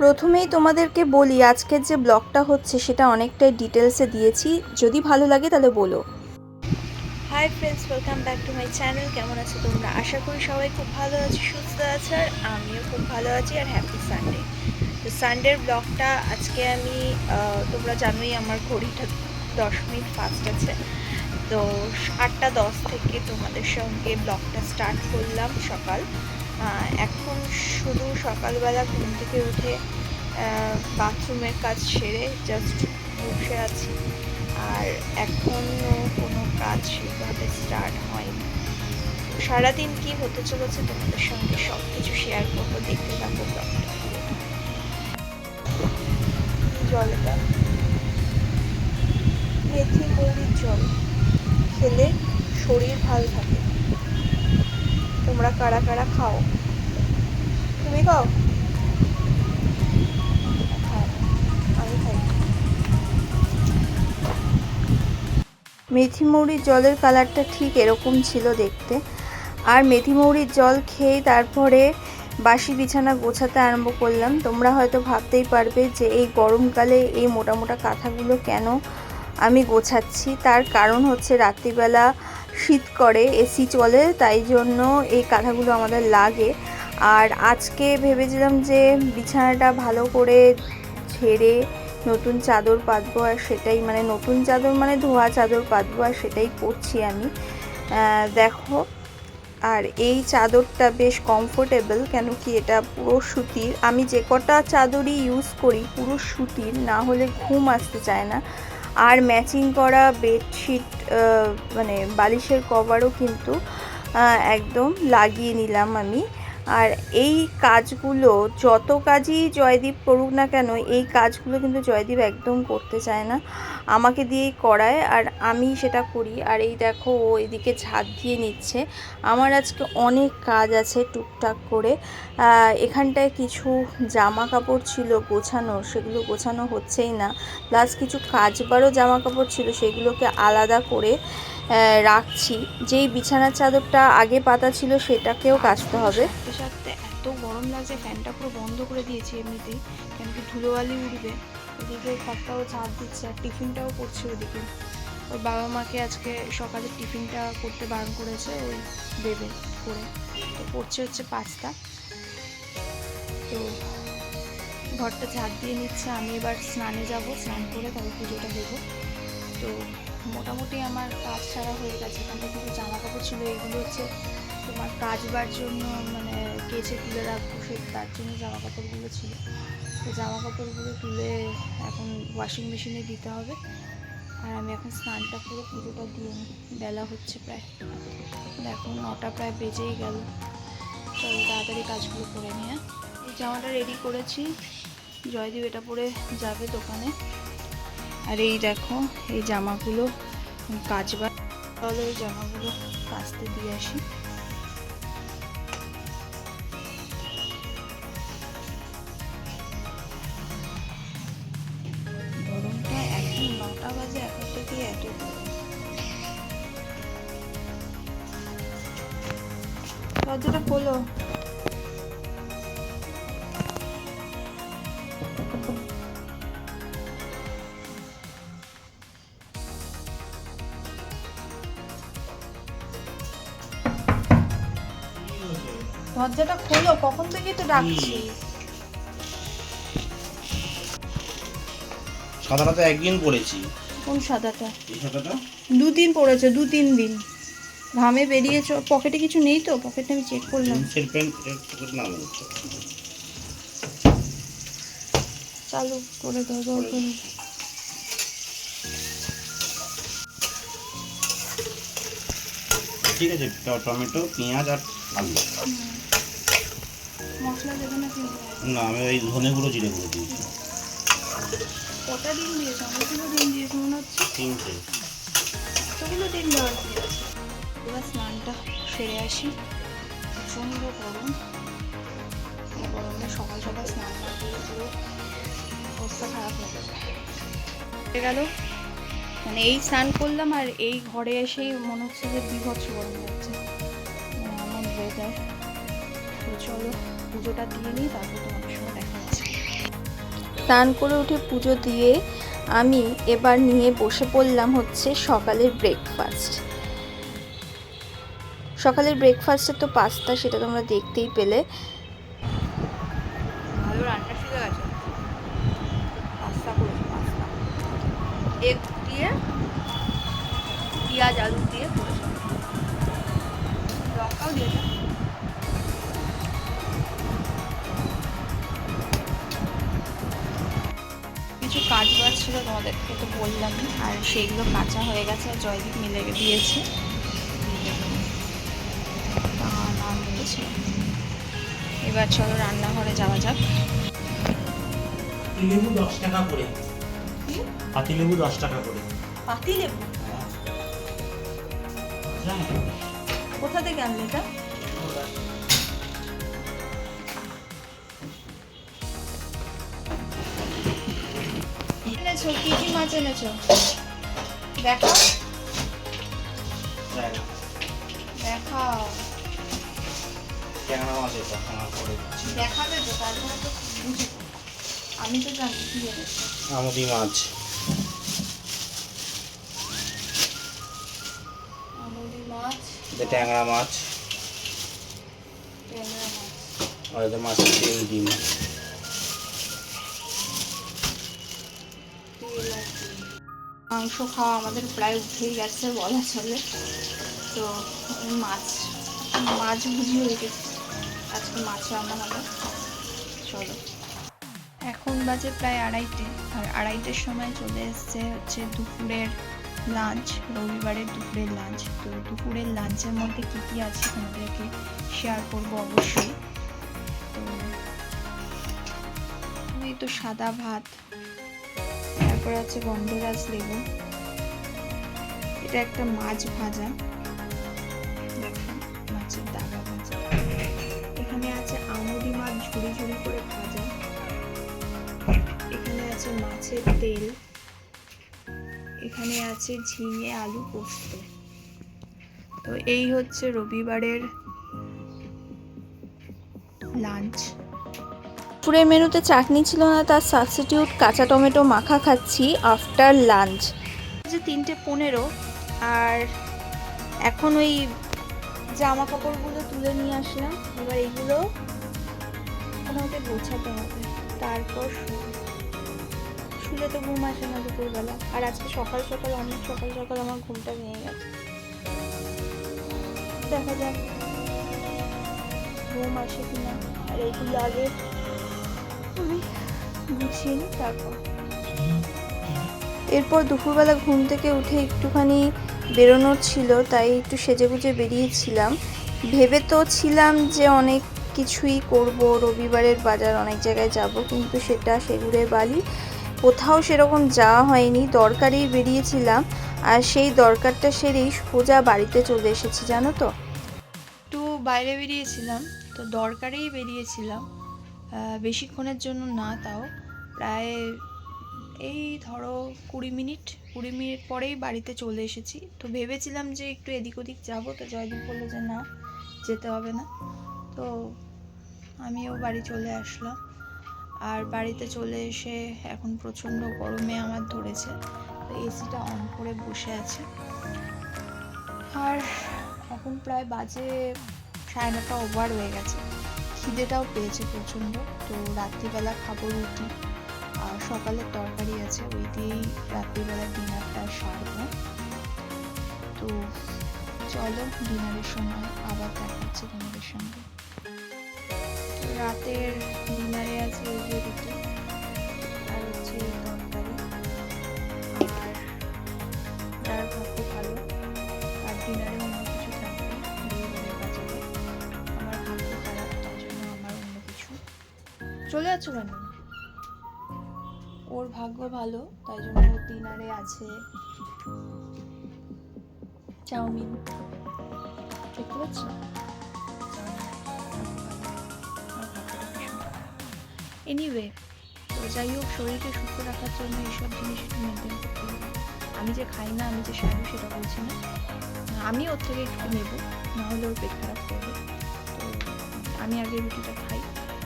প্রথমেই তোমাদেরকে বলি, আজকের যে ব্লগটা হচ্ছে সেটা অনেকটাই ডিটেলসে দিয়েছি। যদি ভালো লাগে তাহলে বলো। Hi friends welcome back to my channel কেমন আছো তোমরা? আশা করি সবাই খুব ভালো আছো, সুস্থ আছো, আর আমিও খুব ভালো আছি, আর হ্যাপি সানডে তো সানডের ব্লগটা আজকে আমি তোমরা জানোই আমার ঘড়িটা দশ মিনিট ফাস্ট আছে। তো আটটা দশ থেকে তোমাদের সঙ্গে ব্লগটা স্টার্ট করলাম সকাল। এখন শুধু সকালবেলা ঘুম থেকে উঠে বাথরুমের কাজ সেরে জাস্ট বসে আছি। আর এখনও কোনো কাজ সেভাবে স্টার্ট হয়নি। সারাদিন কি হতে চলেছে তোমাদের সঙ্গে সব কিছু শেয়ার করব, দেখতে থাকব জলটা। মেথি মৌরির জল। খেলে শরীর ভালো থাকে। তোমরা কারা কারা খাও? তুমি খাও? না, মেথি মৌরির জলের কালারটা ঠিক এরকম ছিল দেখতে। আর মেথি মৌরির জল খেয়ে তারপরে বাসি বিছানা গোছাতে আরম্ভ করলাম। তোমরা হয়তো ভাবতেই পারবে যে এই গরমকালে এই মোটা মোটা কাঁথাগুলো কেন আমি গোছাচ্ছি? তার কারণ হচ্ছে রাত্রিবেলা শীত করে এসি চলে, তাই জন্য এই কাঁথাগুলো আমাদের লাগে। আর আজকে ভেবেছিলাম যে বিছানাটা ভালো করে ঝেড়ে নতুন চাদর পাতবো, আর সেটাই মানে নতুন চাদর মানে ধোয়া চাদর পাতবো, আর সেটাই করছি আমি। দেখো, আর এই চাদরটা বেশ কমফোর্টেবল কেন কি এটা পুরো সুতির। আমি যে কটা চাদরই ইউজ করি পুরো সুতির, না হলে ঘুম আসতে চায় না। আর ম্যাচিং করা বেডশিট মানে বালিশের কভারও কিন্তু একদম লাগিয়ে নিলাম আমি। আর এই কাজগুলো যত কাজই জয়দীপ করুক না কেন, এই কাজগুলো কিন্তু জয়দীপ একদম করতে চায় না। আমাকে দিয়েই করায় আর আমি সেটা করি। আর এই দেখো, ও এদিকে ঝাঁট দিয়ে নিচ্ছে। আমার আজকে অনেক কাজ আছে টুকটাক করে। এখানটায় কিছু জামা কাপড় ছিল গোছানো, সেগুলো গোছানো হচ্ছেই না। প্লাস কিছু কাজবারও জামা কাপড় ছিল, সেগুলোকে আলাদা করে রাখছি। যেই বিছানার চাদরটা আগে পাতা ছিল সেটাকেও কাচতে হবে। সাথে এত গরম লাগছে, ফ্যানটা পুরো বন্ধ করে দিয়েছি এমনিতেই। কেন কি ধুলোবালি উঠবে। ওদিকে খাটটাও ঝাঁপ দিচ্ছে আর টিফিনটাও করছে ওদিকে। ওর বাবা মাকে আজকে সকালে টিফিনটা করতে বারণ করেছে, ওই দেবে করে। তো করছে হচ্ছে পাস্তা তো ঘরটা ঝাঁট দিয়ে নিচ্ছে, আমি এবার স্নানে যাব, স্নান করে তারপর পুজোটা দেবো। তো মোটামুটি আমার কাজ ছাড়া হয়ে গেছে। এখানটা কিছু জামা কাপড় ছিল, এগুলো হচ্ছে তোমার কাচবার জন্য মানে কেচে তুলে রাখব, সে তার জন্য জামা কাপড়গুলো ছিল। তো জামা কাপড়গুলো তুলে এখন ওয়াশিং মেশিনে দিতে হবে। আর আমি এখন স্নানটা পুরো পুরোটা দিয়ে বেলা হচ্ছে প্রায় এখন নটা প্রায় বেজেই গেল। চলো তাড়াতাড়ি কাজগুলো করে নিয়ে এই জামাটা রেডি করেছি। জয়দীপ এটা পরে যাবে দোকানে। আর এই দেখো, এই জামাগুলো কাচবার তাহলে এই জামাগুলো কাচতে দিয়ে আসি। গরমটা এখন নটা বাজে এত দরজাটা খোলো কখন থেকে তো ডাকছি? সাদাটা তো একদিন পড়েছি। কোন সাদাটা? এই সাদাটা? দু দিন পড়েছে দু তিন দিন। ঘামে বেরিয়েছ। পকেটে কিছু নেই তো? পকেটে আমি চেক করলাম। চালু করে দাও ঠিক আছে টমেটো পেঁয়াজ আর আলু। মশলা দেবে না আমি ওই ধনে গুঁড়ো জিরে গুঁড়ো দিয়েছি। কটা ডিম দিয়েছ? অনেকগুলো ডিম দিয়েছ মনে হচ্ছে। তিনটে। এতগুলো ডিম দেওয়ার কি এবার স্নানটা সেরে আসি। প্রচণ্ড গরম। এই গরমে সকাল সকাল স্নান না করলে পুরো অবস্থা খারাপ হয়ে যাবে। গেল। মানে এই স্নান করলাম আর এই ঘরে এসেই মনে হচ্ছে যে বিভৎস গরম লাগছে। মানে এমন ওয়েদার তো চলো। পুজোটা দিয়ে নিই তারপর তোমাদের সঙ্গে দেখা হচ্ছে। স্নান করে উঠে পুজো দিয়ে আমি এবার নিয়ে বসে পড়লাম হচ্ছে সকালের ব্রেকফাস্ট সকালের ব্রেকফাস্টে তো পাস্তা সেটা তোমরা দেখতেই পেলে। ভালো রান্না শিখে গেছে? পাস্তা করেছে পাস্তা এগ দিয়ে পেঁয়াজ আলু দিয়ে করেছে। লঙ্কাও দিয়েছে। কিছু কাজ বাজ ছিল তোমাদেরকে তো বললামই। আর সেইগুলো কাঁচা হয়ে গেছে আর জয়দীপ মিলে দিয়েছে। এবার চলো রান্নাঘরে যাওয়া যাক। পাতিলেবু দশ টাকা করে। পাতিলেবু দশ টাকা করে। পাতি লেবু কোথা থেকে আনলে এটা? এনেছো কি কি মাছ এনেছো? দেখাও। ট্যাংরা মাছ এটা আমার পরে দেখাবে তো তারপরে তো আমি তো জানি কি এনেছো। আমুদি মাছ। আমুদি মাছ। এটা ট্যাংরা মাছ। ট্যাংরা মাছ। আর এটা মাছের তেল ডিম মাংস খাওয়া আমাদের প্রায় উঠেই গেছে, বলা চলে। তো মাছ মাছ বুঝি হয়ে গেছে। আজকে মাছ রান্না হবে। চলো। এখন বাজে প্রায় আড়াইটে। আর আড়াইটের সময় চলে এসছে হচ্ছে দুপুরের লাঞ্চ রবিবারের দুপুরের লাঞ্চ তো দুপুরের লাঞ্চের মধ্যে কী কী আছে তোমাদেরকে শেয়ার করব অবশ্যই। তো এই তো সাদা ভাত তারপরে আছে গন্ধরাজ লেবু। এটা একটা মাছ ভাজা। মাছের দাগা ভাজা। এখানে আছে আমুদি মাছ ঝুড়ি ঝুড়ি করে ভাজা। এখানে আছে মাছের তেল। এখানে আছে ঝিঙে আলু পোস্ত। তো এই হচ্ছে রবিবারের লাঞ্চ। দুপুরের মেনুতে চাটনি ছিল না, তার সাবস্টিটিউট কাঁচা টমেটো মাখা খাচ্ছি আফটার লাঞ্চ যে তিনটে পনেরো, আর এখন ওই জামা কাপড়গুলো তুলে নিয়ে আসলাম। এবার এইগুলো আমাকে গোছাতে হবে। তারপর শুলে। তো ঘুম আসে না দুপুরবেলা। আর আজকে সকাল সকাল, অনেক সকাল সকাল আমার ঘুমটা ভেঙে গেছে। দেখা যাক ঘুম আসে কিনা। আর এইগুলো আগে আমি গুছিয়ে নিই তারপর। এরপর দুপুরবেলা ঘুম থেকে উঠে একটুখানি বেরোনোর ছিল তাই একটু সেজে গুজে বেরিয়েছিলাম। ভেবে তো ছিলাম যে অনেক কিছুই করব রবিবারের বাজার অনেক জায়গায় যাব কিন্তু সেটা সেগুড়ে বালি। কোথাও সেরকম যাওয়া হয়নি দরকারেই বেরিয়েছিলাম। আর সেই দরকারটা সেরেই সোজা বাড়িতে চলে এসেছি জানো তো? একটু বাইরে বেরিয়েছিলাম তো দরকারেই বেরিয়েছিলাম। বেশিক্ষণের জন্য না তাও। প্রায় এই ধরো কুড়ি মিনিট কুড়ি মিনিট পরেই বাড়িতে চলে এসেছি। তো ভেবেছিলাম যে একটু এদিক ওদিক যাব, তো জয়দীপ বলল যে না, যেতে হবে না। তো আমিও বাড়ি চলে আসলাম। আর বাড়িতে চলে এসে এখন প্রচণ্ড গরমে আমার ধরেছে, তো এসিটা অন করে বসে আছে। আর এখন প্রায় বাজে সাড়ে নটা ওভার হয়ে গেছে। খিদেটাও পেয়েছে প্রচণ্ড। তো রাত্রিবেলা খাব রুটি আর সকালে তরকারি আছে, ওই দিয়েই রাত্রিবেলা ডিনারটা সারবো। তো চলো ডিনারের সময় আবার দেখা হচ্ছে তোমাদের সঙ্গে। রাতের ডিনারে আছে ওই যে রুটি আর হচ্ছে চলে যাচ্ছ কেন? ওর ভাগ্য ভালো, তাই জন্য ওর ডিনারে আছে। চাউমিন। দেখতে পাচ্ছ? এনিওয়ে তো যাই হোক, শরীরকে সুস্থ রাখার জন্য এইসব জিনিস একটু মেনটেন করতে হবে। আমি যে খাই না, আমি যে সারি সেটা বলছি না। আমি ওর থেকে একটু নেব না হলে ওর পেট খারাপ করবে। তো আমি আগে রুটিটা খাই।